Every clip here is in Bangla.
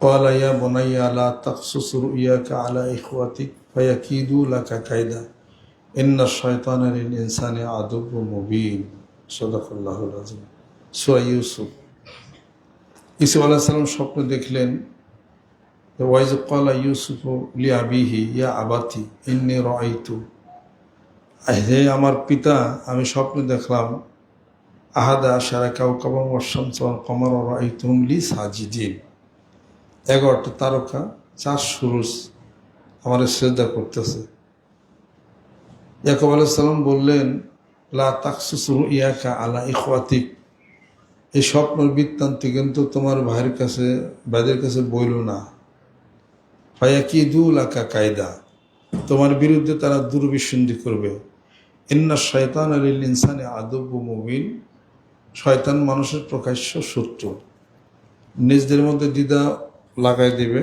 قال يا بني لا تقصص رؤياك على إخوتك فيكيدوا لك كيدا إن الشيطان للإنسان عدو مبين صدق الله العظيم سورة ইউসুফ ইসুফ আলাহ সাল্লাম স্বপ্ন দেখলেন ওয়াইজ কলা ইউসুফ লি আবিহি ইয়া আবাতি ইন্নি রাইতু হে আমার পিতা আমি স্বপ্ন দেখলাম আহাদা সারা কাউ কাবাং ওয়াসাম কমর রাইতুম লি সাজিদিন এগারোটা তারকা, চার সুরুজ আমার শ্রদ্ধা করতেছে। ইয়াকুব আলাইসাল্লাম বললেন, লা তাকসুসু ইয়াকা আলা ইখওয়াতিক। এই স্বপ্নের বৃত্তান্ত কিন্তু তোমার ভাইয়ের কাছে, ভাইদের কাছে বইল না। ভাইয়া কি দু লাকা কায়দা। তোমার বিরুদ্ধে তারা দুর্বিসন্ধি করবে। ইন্না শয়তান আলিল ইনসানে আদব মুবিন। শয়তান মানুষের প্রকাশ্য শত্রু। নিজদের মধ্যে দ্বিধা লাগাই দিবে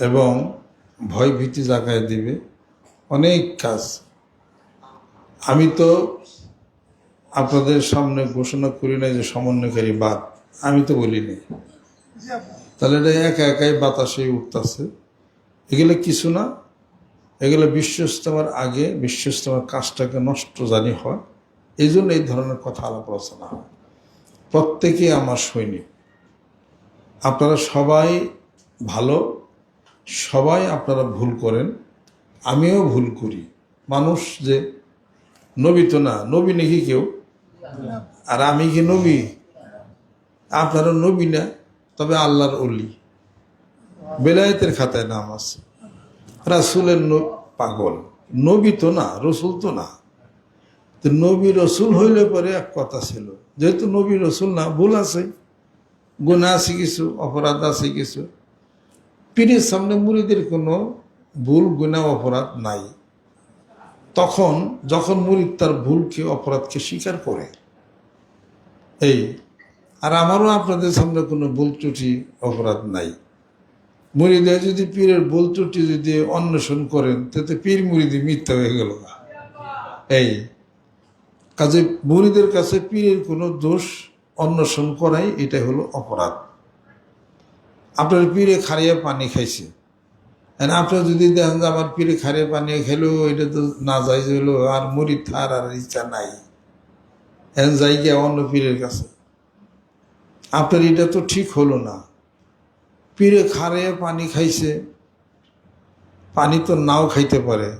এবং ভয় ভীতি জাগায় দিবে। অনেক কাজ। আমি তো আপনাদের সামনে ঘোষণা করি না যে সমন্বয়কারী বাদ। আমি তো বলিনি তাহলে এটা একা একাই বাতাসে উঠতেছে। এগুলো কিছু না। এগুলো বিশ্ব ইস্তেমার আগে বিশ্ব ইস্তেমার কাজটাকে নষ্ট জানি হয়। এই জন্য এই ধরনের কথা আলাপ আলোচনা হয়। প্রত্যেকে আমার সৈনিক। আপনারা সবাই ভালো, সবাই আপনারা ভুল করেন, আমিও ভুল করি। মানুষ যে নবী তো না, নবী নাকি কেউ? আর আমি কি নবী? আপনারা নবী না, তবে আল্লাহর অলি। বেলায়েতের খাতায় নাম আছে। রাসুলের পাগল। নবী তো না, রসুল তো না। তো নবী রসুল হইলে পরে এক কথা ছিল, যেহেতু নবী রসুল না, ভুল আছে। গুণা আছে কিছু অপরাধ আছে কিছু পীরের সামনে মুড়িদের কোনো ভুল, গুণা, অপরাধ নাই। তখন যখন মুরিদ তার ভুলকে, অপরাধকে স্বীকার করে, এই, আর আমারও আপনাদের সামনে কোনো ভুল ত্রুটি, অপরাধ নাই। মুরিদে যদি পীরের ভুল ত্রুটি যদি অন্বেষণ করেন, তাতে পীর মুরিদি মিথ্যা হয়ে গেল এই, কাজে মুরিদের কাছে পীরের কোনো দোষ অন্বেষণ করাই এটা হলো অপরাধ। আপনার পীরে খারিয়া পানি খাইছে। আর আপনার যদি দেখেন যে আমার পীরে খারিয়া পানি খেলো এটা তো না যাই হলো আর মুড়ি থার আর ইচ্ছা নাই। এখন যাই গিয়া অন্য পীরের কাছে। আপনার এটা তো ঠিক হলো না। পীরে খারিয়া পানি খাইছে, পানি তো নাও খাইতে পারে।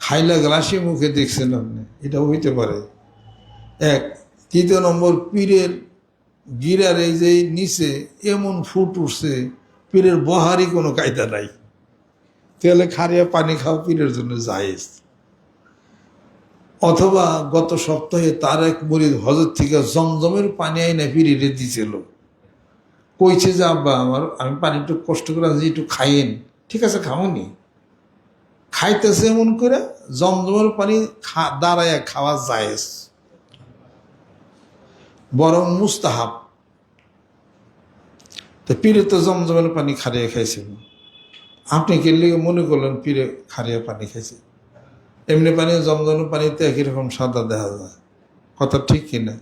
খাইলা গ্লাসে মুখে দেখছেন আপনি এটা হইতে পারে। এক তৃতীয় নম্বর পীরের গিরার এই যে নিচে এমন ফুট উঠছে, পীরের বহারই কোনো কায়দা নাই। তাহলে খারিয়া পানি খাওয়া পীরের জন্য জায়েজ। অথবা গত সপ্তাহে তার এক মরিদ হজর থেকে জমজমের পানি আইনা পীরিরে দিছিল। কইছে যে, আব্বা, আমার, আমি পানি একটু কষ্ট করে আছি একটু খাইয়েন। ঠিক আছে, খাওনি? খাইতেছে এমন করে জমজমের পানি খা দাঁড়ায় খাওয়া জায়েজ। বরং মুস্তাহাব। তো পীরে তো জমজমের পানি খারিয়ে খাইছেন আপনি কেলে মনে করলেন পীরে খারিয়ে পানি খাইছে? এমনি পানি, জমজমের পানিতে একই রকম সাদা দেখা যায়। কথা ঠিক কিনা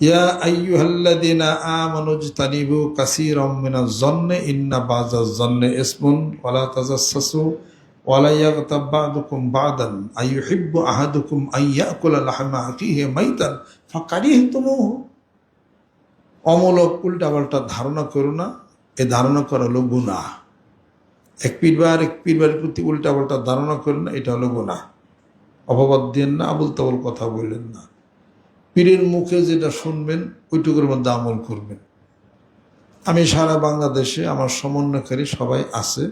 ইয়া আইয়ুহাল্লাযীনা আমানু ইজতানিবু কাসীরাম মিনাজ জন্নে ইন্না বাযাজ জন্নে ইসমুন ওয়ালা তাজাসসু ওয়ালা ইয়াগতাব বা'দুকুম বা'দান, আইয়ুহিব্বু আহাদুকুম আন ইয়াকুলা লাহমা আখিহি মাইতান, ফাকারিহতুমুহু। অমূলক উল্টাপাল্টা ধারণা করো না, এ ধারণা করা হলো গুনাহ। এক পীরবার এক পীরবারের প্রতি উল্টাপাল্টা ধারণা করেন না, এটা হলো গুনাহ। অপবাদ দিয়েন না আবুল তাবুল কথা বললেন না। পীরের মুখে যেটা শুনবেন, ওইটুকুর মধ্যে আমল করবেন। আমি সারা বাংলাদেশে আমার সমন্বয়কারী সবাই আছে।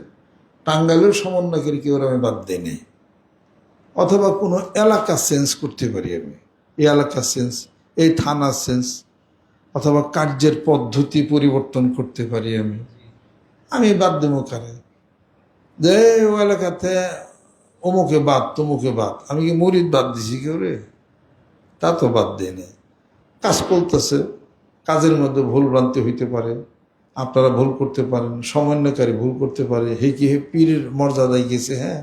টাঙ্গাইলের সমন্বয়কারী কেউ আমি বাদ দিই নেই। অথবা কোনো এলাকা চেঞ্জ করতে পারি আমি। এই এলাকা চেঞ্জ, এই থানা চেঞ্জ, অথবা কার্যের পদ্ধতি পরিবর্তন করতে পারি আমি। আমি বাদ দেবো কারে? যে ও এলাকাতে অমুকে বাদ, তমুকে বাদ। আমি কি মরিদ বাদ দিছি কেউ রে? তা তো বাদ দিয়ে কাজ করতেছে কাজের মধ্যে ভুল ভ্রান্তি হইতে পারে। আপনারা ভুল করতে পারেন, সমন্বয়কারী ভুল করতে পারে, হে কি হে পীরের মর্যাদায় গেছে হ্যাঁ?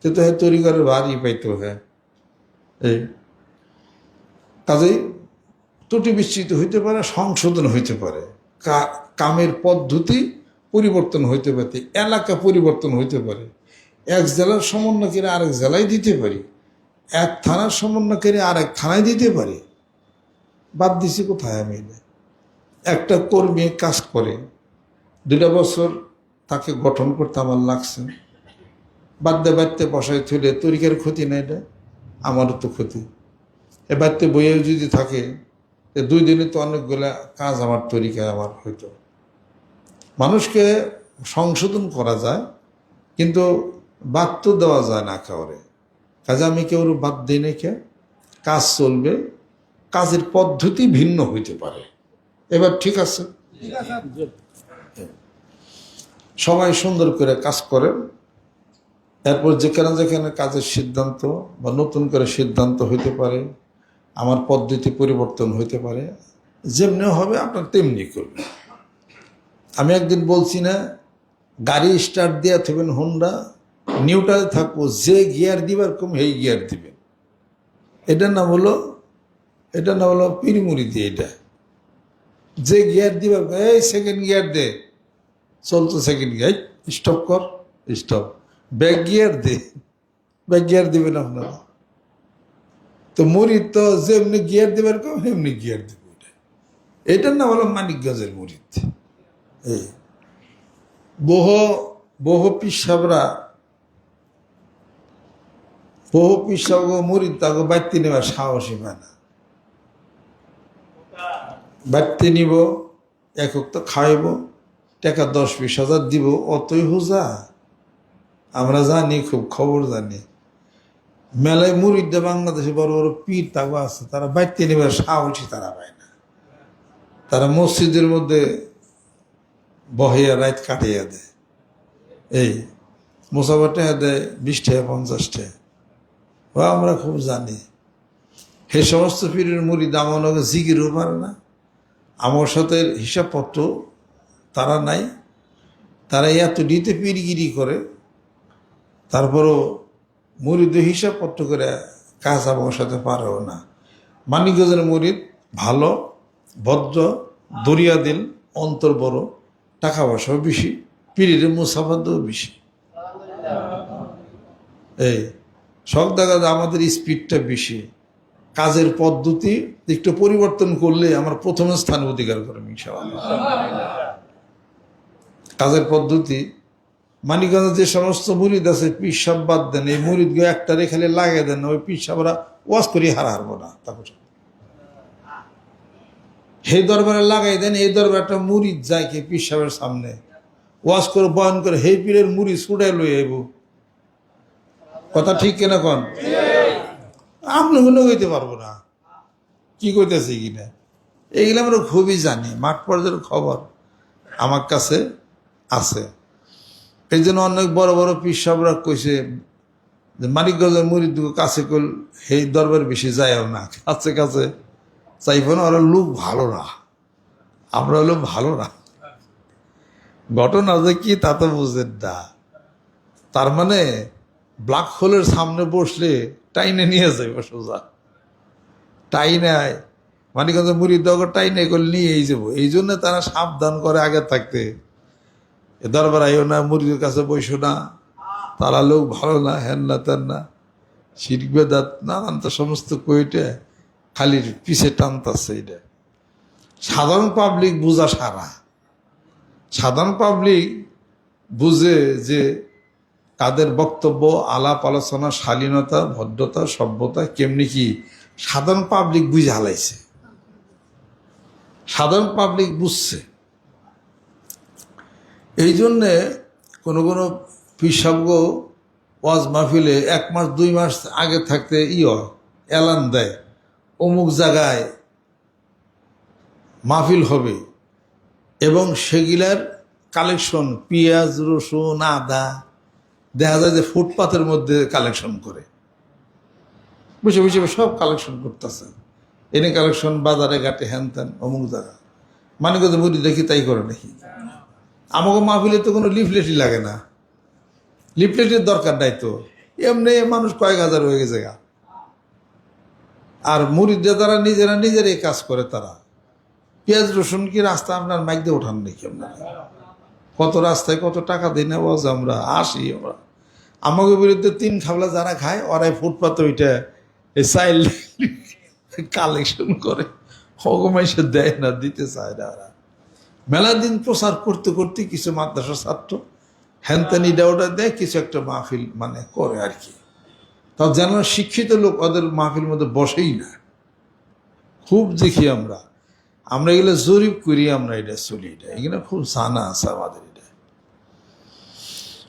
সে তো হে তরিকারের ভারই পাইতো হ্যাঁ? এই কাজেই ত্রুটি বিস্তৃত হইতে পারে, সংশোধন হইতে পারে। কামের পদ্ধতি পরিবর্তন হইতে পারে, এলাকা পরিবর্তন হইতে পারে। এক জেলার সমন্বয়কারী আরেক জেলায় দিতে পারি, এক থানার সমন্বয়কারী আরেক থানায় দিতে পারি। বাদ দিছি কোথায় আমি এটা? একটা কর্মী কাজ করে, দুটা বছর তাকে গঠন করতে আমার লাগছে। বাদ্যে বাড়তে বসায় থইলে, তরিকার ক্ষতি নাই এটা আমারও তো ক্ষতি। এ বাড়তে বইয়ে যদি থাকে দুই দিনে তো অনেকগুলা কাজ আমার তরিকায় আমার হইতো। মানুষকে সংশোধন করা যায়, কিন্তু বাদ তো দেওয়া যায় না কাউরে। কাজে আমি কেউ বাদ দিই না কাজ চলবে, কাজের পদ্ধতি ভিন্ন হইতে পারে। এবার ঠিক আছে। সবাই সুন্দর করে কাজ করেন। এরপর যেখানে যেখানে কাজের সিদ্ধান্ত বা নতুন করে সিদ্ধান্ত হইতে পারে, আমার পদ্ধতি পরিবর্তন হইতে পারে, যেমনি হবে আপনার তেমনি করবেন। আমি একদিন বলছি না, গাড়ি স্টার্ট দেওয়া থাকবেন হোন্ডা নিউট্রালে থাকব, যে গিয়ার দিবার কম সেই গিয়ার দিবেন। এটার নাম হলো, এটার নাম হলো পিরিমুড়ি দিয়ে এটা। যে গিয়ার দিবে, এই সেকেন্ড গিয়ার দে। চলতো সেকেন্ড গিয়ার স্টপ কর স্টপ ব্যাক গিয়ার দে। ব্যাক গিয়ার দিবেন আপনারা। তো মুড়ি তো যেমনি গিয়ার দিবার কম সেমনি গিয়ার দিব এটা। এটার নাম হলো মানিকগঞ্জের মুড়িদ এই। বহু বহু পিসাবরা, বহু পিসাব মুড়িদ তাকে বাড়তে নেবার সাহসী পায় না। বাড়তে নিব একক তো খাইব টাকা দশ বিশ হাজার দিব, অতই হোজা। আমরা জানি, খুব খবর জানি। মেলায় মুড়িদা বাংলাদেশে বড় বড় পীর তাগো আছে, তারা বাড়তে নেবার সাহসী তারা পায় না। তারা মসজিদের মধ্যে বহিয়া রাত কাটিয়ে দেয়। এই মুসাফা টাকা দেয় বিশ টাকা, পঞ্চাশ টাকা। ও, আমরা খুব জানি। সে সমস্ত পীরের মুড়ি দামানকে জিগিরও পারে না। সাথে হিসাবপত্র তারা নাই। তারা এত দিতে পিরিগিরি করে, তারপরও মুরিদ হিসাবপত্র করে কাজ আমার সাথে পারেও না। মানিকগঞ্জের মুরিদ ভালো, ভদ্র দরিয়া দিল অন্তর বড়, টাকা পয়সাও বেশি পিড়ির মুসাফাতেও বেশি। এই সব দেখা আমাদের স্পিডটা বেশি। কাজের পদ্ধতি একটু পরিবর্তন করলে আমার প্রথম স্থান অধিকার করব ইনশাআল্লাহ। কাজের পদ্ধতি, মানিকগঞ্জে যে সমস্ত মুরিদ আছে পিসাব বাদ দেন, এই মুরিদগুলো একটা রেখালে লাগিয়ে দেন, ওই পিসাবরা ওয়াজ করি হারা হারবো না, তারপর। সেই দরবারে লাগাই দেন, এই দরবারে একটা মুরিদ যায় কি পিসাবের সামনে। ওয়াজ করে, বয়ন করে, হে পীরের মুড়ি ছুটে লই আইব। কথা ঠিক কেনা কন? আপনি মনে কইতে পারব না। কি কইতেছে কিনা এইগুলো আমরা খুবই জানি, মাঠ পর্যায়ের খবর আমার কাছে আছে। এই জন্য অনেক বড় বড় পিসাবরা কইছে যে, মানিকগঞ্জের মুড়ির দুটো কাছে কল সেই দরবার বেশি যায়ও না, কাছে কাছে চাইব না, ওরা লোক ভালো না। আমরা হলো ভালো না। ঘটনা যে কি তা তো বুঝেন না। তার মানে ব্ল্যাক হোলের সামনে বসলে টাইনে নিয়ে যাবে সোজা। টাইনে আয়। মানিকগঞ্জ মুড়ি দগর টাইনে করে নিয়েই যাব। এই জন্য তারা সাবধান করে আগে থাকতে। দরবার আইও না মুরগির কাছে বসো না। তারা লোক ভালো না, হেন না তেন না। শিরবে দাঁত নানান তো সমস্ত কইটে খালি পিছে টানতাছে এটা সাধারণ পাবলিক বোঝা সারা। সাধারণ পাবলিক বুঝে যে তাদের বক্তব্য, আলাপ আলোচনা, শালীনতা, ভদ্রতা, সভ্যতা কেমনি কি সাধারণ পাবলিক বুঝে হালাইছে? সাধারণ পাবলিক বুঝছে। এই জন্যে কোনো কোনো পিসাব্য ওয়াজ মাহফিলে এক মাস, দুই মাস আগে থাকতে ই হয় এলান দেয়, অমুক জায়গায় মাহফিল হবে এবং সেগুলার কালেকশন পেঁয়াজ, রসুন, আদা দেখা যায় যে ফুটপাতের মধ্যে কালেকশন করে। বসে বসে সব কালেকশন করতেছে। এনে কালেকশন বাজারে ঘাটে হ্যান ত্যান, অমুক জায়গা। মানে কত মুড়ি দেখি তাই করে নাকি? আমাকে মাহফিলে তো কোনো লিফলেটই লাগে না। লিফলেটের দরকার নাই তো। এমনি মানুষ কয়েক হাজার হয়ে গেছে গা। আর মুরিদরা তারা নিজেরা নিজেরাই কাজ করে তারা। পেঁয়াজ, রসুন কি রাস্তা আপনার মাইক দিয়ে ওঠান নাকি আপনারা? কত রাস্তায় কত টাকা দিই বস আমরা, আসি আমরা। আমাকে বিরুদ্ধে তিন খাবলা যারা খায়, ওরাই ফুটপাত ওইটা চাইল্ড কালেকশন করে। হগমাইসে দেয় না, দিতে চায় না ওরা। মেলা দিন প্রচার করতে করতে কিছু মাদ্রাসা ছাত্র হ্যানত্যান ইডা ওটা দেয়, কিছু একটা মাহফিল মানে করে আর কি। তাও যেন শিক্ষিত লোক, ওদের মাহফিল মধ্যে বসেই না। খুব দেখি আমরা। আমরা এগুলো জরিপ করি, আমরা এটা চলি এটা। এগুলো খুব জানা আছে আমাদের।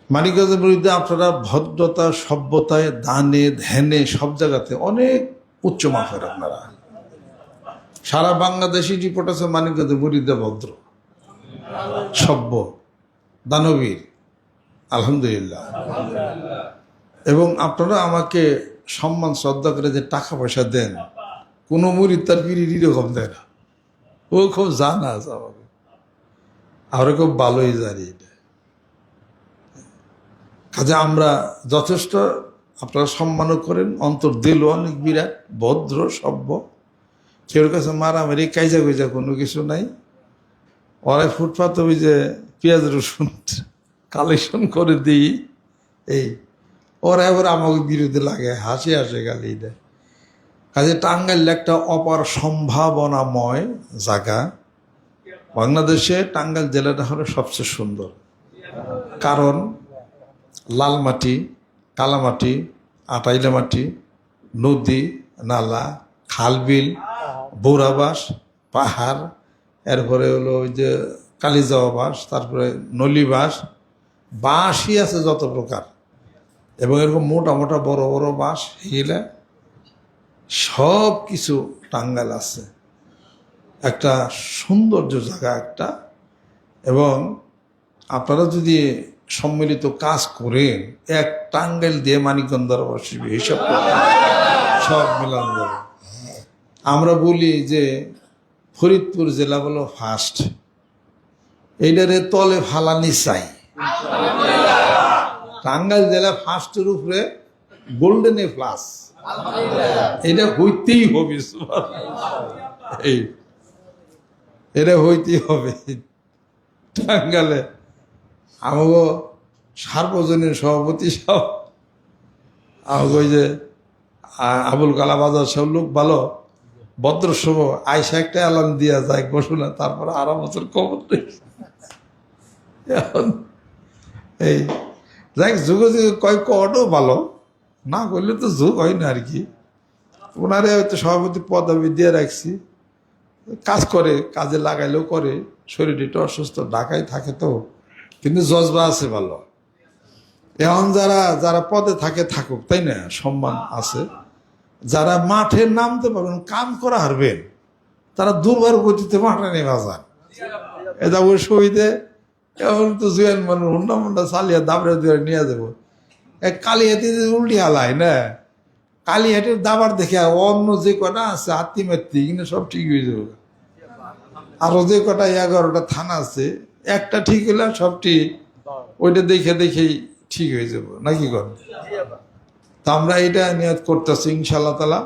মানিকগঞ্জের বিরুদ্ধে আপনারা ভদ্রতা, সভ্যতায় দানে, ধ্যানে সব জায়গাতে অনেক উচ্চ মাফের আপনারা। সারা বাংলাদেশি রিপোর্ট আছে মানিকগঞ্জের বিরুদ্ধে ভদ্র, সভ্য, দানবীর, আলহামদুলিল্লাহ। এবং আপনারা আমাকে সম্মান, শ্রদ্ধা করে যে টাকা পয়সা দেন, কোনো মুরিদ তার পিড়ির এরকম দেয় না। ও খুব জানা আছে আমাকে। আমরা খুব ভালোই জানি এটা। কাজে আমরা যথেষ্ট, আপনারা সম্মানও করেন। অন্তর দিল অনেক বিরাট, ভদ্র, সভ্য। কেউ কাছে মারামারি কাইজা গুইজা কোনো কিছু নাই। ওরাই ফুটপাত ওই যে পেঁয়াজ রসুন কালেকশন করে দিই। এই, ওরা এবার আমাকে বিরুদ্ধে লাগে, হাসি হাসে গালি দেয় কাজে টাঙ্গাইল একটা অপার সম্ভাবনাময় জায়গা। বাংলাদেশে টাঙ্গাইল জেলাটা হলো সবচেয়ে সুন্দর। কারণ লাল মাটি কালামাটি আটাইলা মাটি নদী, নালা খাল খালবিল, বৌরাবাস, পাহাড়, এরপরে হলো ওই যে কালিজাওয়া বাস, তারপরে নলি বাস, বাঁশই আছে যত প্রকার। এবং এরকম মোটা মোটা বড় বড় বাঁশ, হিলে সব কিছু টাঙ্গাল আছে। একটা সৌন্দর্য জায়গা একটা। এবং আপনারা যদি সম্মিলিত কাজ করেন এক টাঙ্গাইল দিয়ে মানিকগঞ্জের বসবে হিসাব সব মিলান আমরা বলি যে ফরিদপুর জেলা হলো ফার্স্ট এইটারে তলে ফালানি চাই টাঙ্গাইল জেলা ফার্স্টের উপরে গোল্ডেন এ প্লাস এটা হইতেই হবে, এই। এটা হইতেই হবে। টাঙ্গালে আমাকে সার্বজনীন সভাপতি সব আমাকে ওই যে আবুল কালাম আজাদ সব লোক ভালো ভদ্র শুভ আইসা একটা অ্যালার্ম দিয়া যায় ঘোষণা, তারপর আরও বছর নেই এখন এই, যাই যুগে যুগে কয় কটও ভালো, না করলে তো যুগ হয় না আর কি। ওনারে হয়তো সভাপতি পদবি দিয়ে রাখছি। কাজ করে, কাজে লাগাইলেও করে, শরীর একটু অসুস্থ, ঢাকায় থাকে তো। কিন্তু জজবা আছে ভালো। এখন যারা যারা পদে থাকে, থাকুক, তাই না? সম্মান আছে। যারা মাঠে নামতে পারবেন, কাম করা হারবেন, তারা দুর্বার গতিতে মাঠে নেমে যান। এটা ওই শহীদে এখন তো জুয়ান মানুষ হুন্ডা মুন্ডা চালিয়ে দাবড়ে দিয়ে নিয়ে যাব। এক কালিহাতি উল্টি হালায়, না? কালিহাটের দাবার দেখে অন্য যে কটা আছে মাত্রি কিন্তু সব ঠিক হয়ে যাবে। আরও যে কটা এগারোটা থানা আছে একটা ঠিক হলে সবটি ওইটা দেখে দেখেই ঠিক হয়ে যাব। নাকি কর তা আমরা এটা নিয়ত করতেছি ইনশাল্লাহ তালা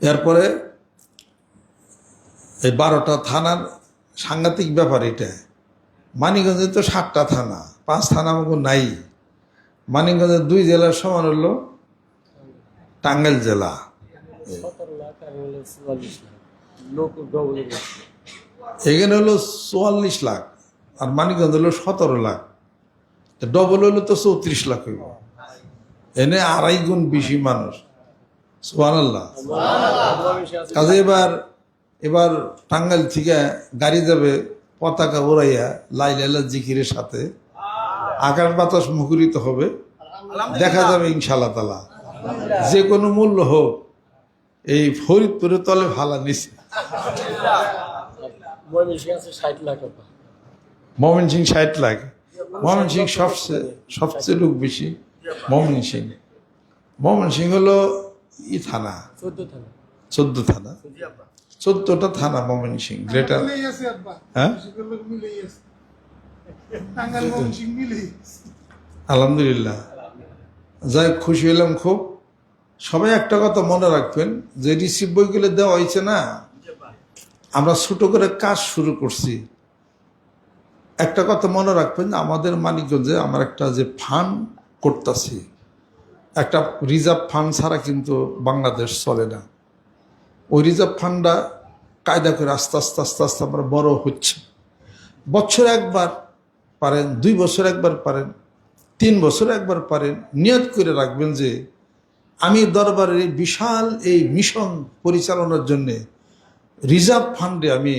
এরপরে এই বারোটা থানার সাংঘাতিক ব্যাপার এটা। মানিকগঞ্জে তো সাতটা থানা পাঁচ থানা আমাকে নাই। মানিকগঞ্জের দুই জেলার সমান হলো টাঙ্গাইল জেলা। এখানে হলো চুয়াল্লিশ লাখ, আর মানিকগঞ্জ হলো সতেরো লাখ। ডবল হলো তো চৌত্রিশ লাখ হইব। এনে আড়াই গুণ বেশি মানুষ। সোহান আল্লাহ কাজে এবার এবার টাঙ্গাইল থেকে গাড়ি যাবে পতাকা উড়াইয়া লাইলাল্লা জিকিরের সাথে। আকাশ বাতাস মুখরিত হবে। দেখা যাবে ইনশাল্লাহ তালা যে কোনো মূল্য হোক, এই ফরিদপুরের তলে ভালা নিছে ময়মনসিং আছে ষাট লাখ টাকা মমিন সিং ষাট লাখ মমিন সিং সবচেয়ে সবচেয়ে লোক বেশি মমিন সিং। মমিন সিং হলো ই থানা। চোদ্দ থানা। চোদ্দটা থানা মমিন সিং গ্রেটার। হ্যাঁ। আলহামদুলিল্লাহ। যাই হোক, খুশি হলাম খুব। সবাই একটা কথা মনে রাখবেন যে রিসিভ বইগুলো দেওয়া হয়েছে না আমরা ছোট করে কাজ শুরু করছি। একটা কথা মনে রাখবেন, আমাদের মানিকগঞ্জে আমার একটা যে ফান্ড করতেছি, একটা রিজার্ভ ফান্ড ছাড়া কিন্তু বাংলাদেশ চলে না। ওই রিজার্ভ ফান্ডটা কায়দা করে আস্তে আস্তে আস্তে আস্তে আমরা বড় হচ্ছে। বছর একবার পারেন, দুই বছর একবার পারেন, তিন বছর একবার পারেন, নিয়ত করে রাখবেন যে আমি দরবারের বিশাল এই মিশন পরিচালনার জন্যে রিজার্ভ ফান্ডে আমি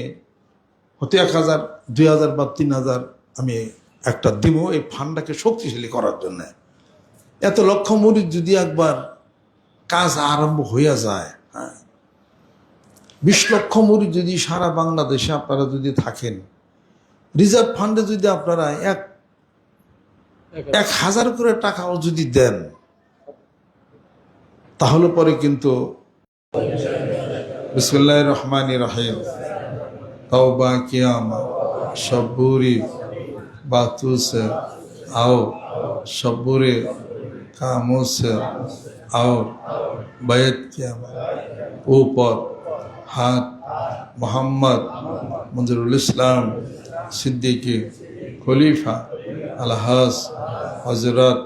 হতে এক হাজার দুই হাজার বা তিন হাজার আমি একটা দিব এই ফান্ডটাকে শক্তিশালী করার জন্য। এত লক্ষ মুড়ির যদি একবার কাজ আরম্ভ হইয়া যায় হ্যাঁ? বিশ লক্ষ মুড়ি যদি সারা বাংলাদেশে আপনারা যদি থাকেন, রিজার্ভ ফান্ডে যদি আপনারা এক এক হাজার করে টাকাও যদি দেন, তাহলে পরে কিন্তু بسم اللہ الرحمن الرحیم. توبہ قیام شبوری باتوں سے آؤ. شبور کاموں سے آؤ. بیت قیامہ. اوپر ہاتھ محمد منظر الاسلام صدیقی خلیفہ الحاظ حضرت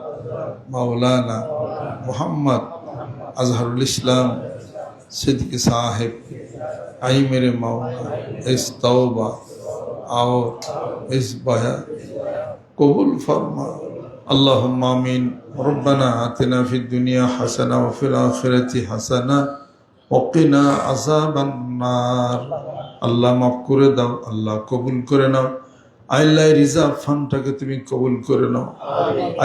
مولانا محمد اظہر الاسلام सिद्दीकी साहिब आई मेरे मौला इस तौबा और इस बया कबूल फरमा اللهم آمين ربنا آتنا في الدنيا حسنة وفي الآخرة حسنة وقنا عذاب النار আল্লাহ মাফ করে দাও আল্লাহ কবুল করে নাও আল্লাহ রিজার্ভ ফান্ডটাকে তুমি কবুল করে নাও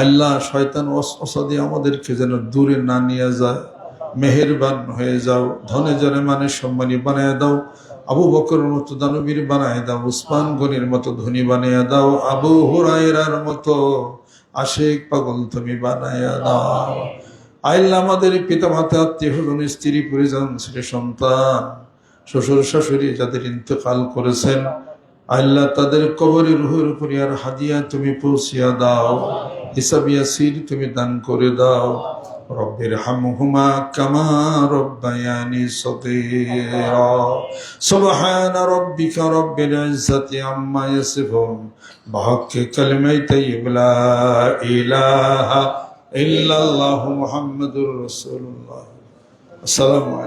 আল্লাহ শয়তান অস- অসাদি আমাদেরকে যেন দূরে না নিয়ে যায় মেহেরবান হয়ে যাও, ধনে জনে মানে সম্মানী বানায় দাও। আবু বকরের মতো দানবীর বানায় দাও, উসমান গনির মতো ধনী বানায় দাও। আবু হুরাইরার মতো আশেক পাগল তুমি বানায় দাও। আইল্লা আমাদের পিতা মাতা আত্মীয় স্বজন স্ত্রী, পরিজন, ছেলে, সন্তান, শ্বশুর, শাশুড়ি যাদের ইন্তেকাল করেছেন আল্লাহ তাদের কবরের রুহের উপর আর হাদিয়া তুমি পৌঁছিয়া দাও। হিসাবিয়া সির তুমি দান করে দাও। রব্বির হামহুমা কামা রব্বায়ানি সগীরা। সুবহান রাব্বিকা রব্বিল ইজ্জাতি আম্মা ইয়াসিফুন। বিহাক্কি কালিমাই তাইয়্যিব লা ইলাহা ইল্লাল্লাহু মুহাম্মাদুর রাসূলুল্লাহ। আসসালামু আলাইকুম।